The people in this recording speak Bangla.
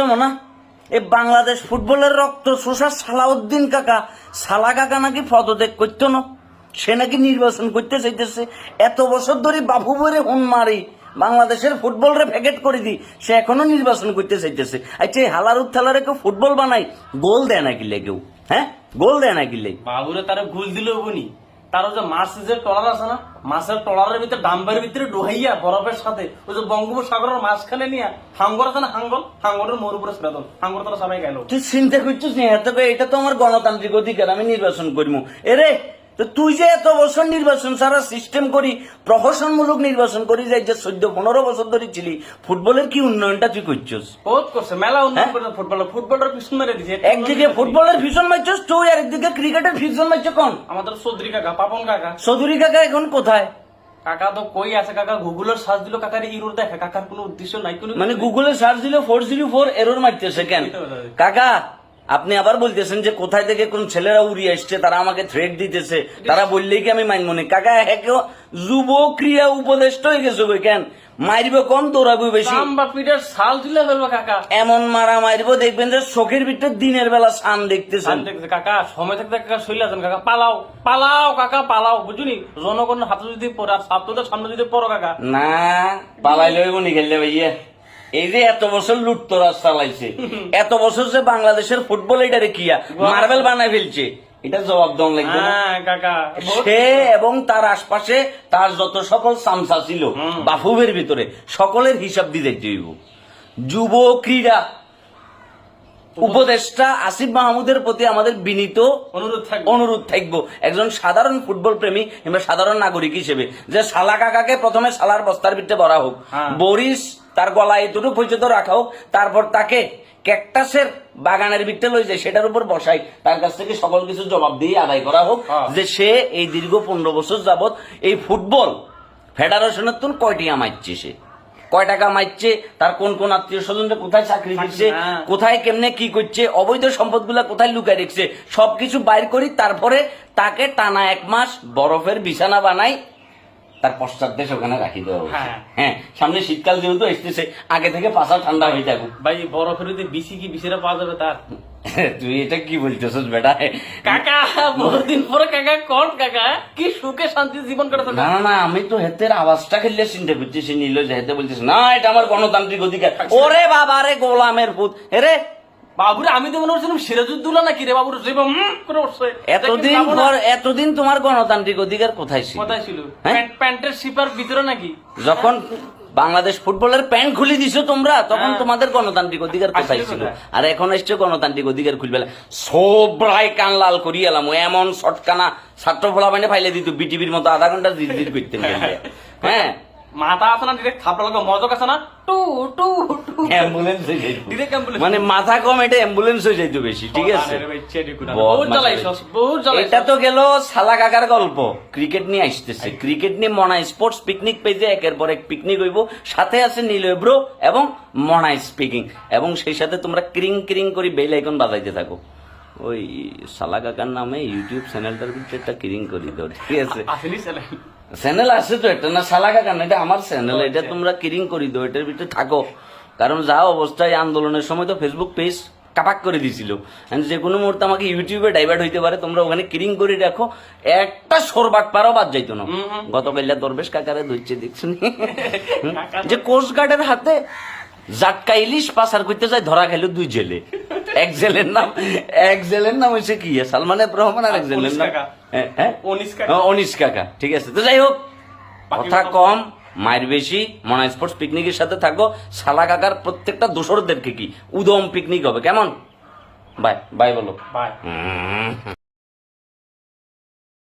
মনে এই বাংলাদেশ ফুটবলের রক্ত শোষা সালাউদ্দিন কাকা, সালা কাকা নাকি পদত্যাগ করতো না? সে নাকি নির্বাচন করতে চাইতেছে। এত বছর ধরে বাবু বরে হুন মারি, বাংলাদেশের ফুটবল রে প্যাকেট করে দি, সে এখনও নির্বাচন করতে চাইতেছে। আচ্ছা এই হালার উত্থালারে কেউ ফুটবল বানাই গোল দেয় নাকি লে কেউ? হ্যাঁ? গোল দেয় নাকি লে? বাবুরে তারা ঘুষ দিল বনি। তার ওই যে মাছ যে টলার আছে না, মাছের টলারের ভিতরে, ডাম্বের ভিতরে ডুহাইয়া বরফের সাথে ওই যে বঙ্গোপসাগরের মাঝখানে নিয়ে হাঙ্গর আছে না হাঙ্গল হাঙ্গরের মোর উপরে ছেড়ে দল হাঙ্গর তারা সবাই গেল। তুই চিন্তা করছিস নি? এটা তো আমার গণতান্ত্রিক অধিকার, আমি নির্বাচন করব এরে তো তুই যে এত বছর নির্বাচন সারা সিস্টেম করি প্রহসনমূলক নির্বাচন করি যাই যে চোদ্দ পনেরো বছর ধরে ছিলি ফুটবলের কি উন্নয়নটা তুই করছিস? বহুত করছে মেলা উন্নয়ন হ্যাঁ? করে ফুটবল ফুটবলের পিছন মেরে দিছে। একদিকে ফুটবলের ভীষণ মারছিস তুই আর একদিকে ক্রিকেটের ভীষণ মারছ কোন? আমাদের চৌধুরী কাকা পাপন কাকা। চৌধুরী কাকা এখন কোথায়? কাকা তো কই আছে কাকা গুগলের সার্চ দিল কাকার ইরোর দেখে কাকার কোনো উদ্দেশ্য নাই কোনো মানে গুগলে সার্চ দিলে ফোর জিরো ফোর এরর মারতেছে কেন? কাকা আপনি আবার বলতেছেন যে কোথায় থেকে কোন ছেলেরা উড়িয়ে আসছে তারা আমাকে থ্রেট দিতেছে। তারা বললেই কি আমি মাইন মনে কাকা একে যুব ক্রিয়া উপদেষ্ট হয়ে গেছে গো কেন? মারবে কম দৌড়াবে বেশি। পিঠের শাল তুলে ফেলবে কাকা। এমন মারা মারবো দেখবেন যে চোখের ভিতরে দিনের বেলা সান দেখতেছেন। কাকা সময় থাকতে কাকা শৈলে আছেন কাকা। পালাও পালাও কাকা পালাও বুঝুনি? জনগণের হাতে যদি পড়ে ছাত্রদের সামনে যদি পড়ো কাকা। না পালাইলে হইব নি খেললে ভাইয়া। এই যে এত বছর লুটতরাজ চালাইছে এত বছর যে বাংলাদেশের ফুটবল এটারে কিয়া মার্বেল বানাই ফেলছে এটা জবাব দন লাগবে হ্যাঁ সে এবং তার আশপাশে তার যত সকল সামসা ছিল বাফুবের ভিতরে সকলের হিসাব দিতে হইব। যুব ক্রীড়া উপদেষ্টা আসিফ মাহমুদের প্রতি আমাদের বিনীত অনুরোধ থাকবে। অনুরোধ থাকব। একজন সাধারণ ফুটবল প্রেমী কিংবা সাধারণ নাগরিক হিসেবে যে সালা কাকাকে প্রথমে সালার বস্তার ভিতরে ভরা হোক হ্যাঁ। তার গলায় এতটুকু পর্যন্ত রাখা হোক তারপর তাকে ক্যাকটাসের বাগানের ভিতরে লই যায় সেটার উপর বসাই। তার কাছ থেকে সকল কিছু জবাব দিয়ে আদায় করা হোক হ্যাঁ। যে সে এই দীর্ঘ পনেরো বছর যাবৎ এই ফুটবল ফেডারেশনের তুন কয়টি আমাইছে সে? কয় টাকা মাইচ্ছে তার কোন কোন আত্মীয় স্বজনরা কোথায় চাকরি দিচ্ছে? হ্যাঁ। কোথায় কেমনে কি করছে? অবৈধ সম্পদগুলা কোথায় লুকায় রেখেছে? সবকিছু বাইর করি তারপরে তাকে টানা এক মাস বরফের বিছানা বানাই তার পশ্চাৎ দেশ ওখানে রাখি দেওয়া হ্যাঁ। হ্যাঁ সামনে শীতকাল যেহেতু আসতেছে আগে থেকে পাশা ঠান্ডা হয়ে থাকুক। ভাই বরফের যদি বিসি কি বিসিরা পাওয়া যাবে তার? তুই এটা কি বলতেছিস বেটা? কাকা বহুদিন পরে কাকা কোন কাকা? কি সুখে শান্তি জীবন কাটাতে না না না আমি তো হেতের আওয়াজটা খেললে চিনতে পারছি সে নিল যে হেতে বলছিস না এটা আমার গণতান্ত্রিক অধিকার। ওরে বাবা রে গোলামের পুত। রে বাবুরে আমি তো মনে করছিলাম সিরাজুদ্দৌলা নাকি রে বাবুর? জীবন করে উঠছে এতদিন পর এতদিন তোমার গণতান্ত্রিক অধিকার কোথায় ছিল? কোথায় ছিল? হ্যাঁ? প্যান্ট- প্যান্টের সিপার ভিতরে নাকি? যখন বাংলাদেশ ফুটবলের প্যান্ট খুলে দিছো তোমরা তখন হ্যাঁ। তোমাদের গণতান্ত্রিক অধিকার কোথায় ছিল? আর এখন এসছে গণতান্ত্রিক অধিকার খুলবে সবাই কান লাল করি এলাম। এমন শটকানা ছাত্র ফলা ফাইলে দিত বিটিভির মতো আধা ঘণ্টা জির করতেন হ্যাঁ? মাথা আছে না ডিরেক্ট থাপড়া মজক আছে না? Two two two. অ্যাম্বুলেন্স হয়ে যাইতো। ডিরেক্ট অ্যাম্বুলেন্স মানে মাথা কম এটা অ্যাম্বুলেন্স হয়ে যাইতো বেশি ঠিক আছে? বহুত বহুত এটা তো গেল সালা কাকার গল্প। ক্রিকেট নিয়ে আসতেছে। ক্রিকেট নিয়ে মনা স্পোর্টস পিকনিক পেজে একের পর এক পিকনিক হইব। সাথে আছে নীল ব্রো এবং মনা স্পিকিং এবং সেই সাথে তোমরা ক্রিং ক্রিং করে বেল আইকন বাজাইতে থাকো। ওই সালা কাকার নামে ইউটিউব চ্যানেলটার ভিতরে একটা ক্রিং করি দাও ঠিক আছে? চ্যানেল আছে তো একটা না সালা কাকা না এটা আমার চ্যানেল এটা তোমরা কিরিং করি দাও এটার ভিতরে থাকো। কারণ যা অবস্থায় আন্দোলনের সময় তো ফেসবুক পেজ কাপাক করে দিছিল। যে কোনো মুহূর্তে আমাকে ইউটিউবে ডাইভার্ট হইতে পারে তোমরা ওখানে কিরিং করে রাখো একটা সরবাট পারও বাদ যাইতো না। গতকাল দরবেশ কাকারে ধরছে দেখছ? যে কোস্ট গার্ডের হাতে জাটকা ইলিশ পাচার করতে যায় ধরা খাইলো দুই জেলে। এক জেলের নাম এক জেলের নাম হয়েছে কি? সালমান রহমান আর এক জেলের নাম। হ্যাঁ, হ্যাঁ? অনিস কাকা। অনিস কাকা। ঠিক আছে তো যাই হোক কথা কম মায়ের বেশি মনা স্পোর্টস পিকনিকের সাথে থাকো সালা কাকার প্রত্যেকটা দোসরদেরকে কি? উদম পিকনিক হবে কেমন? বাই বাই বলো। বাই।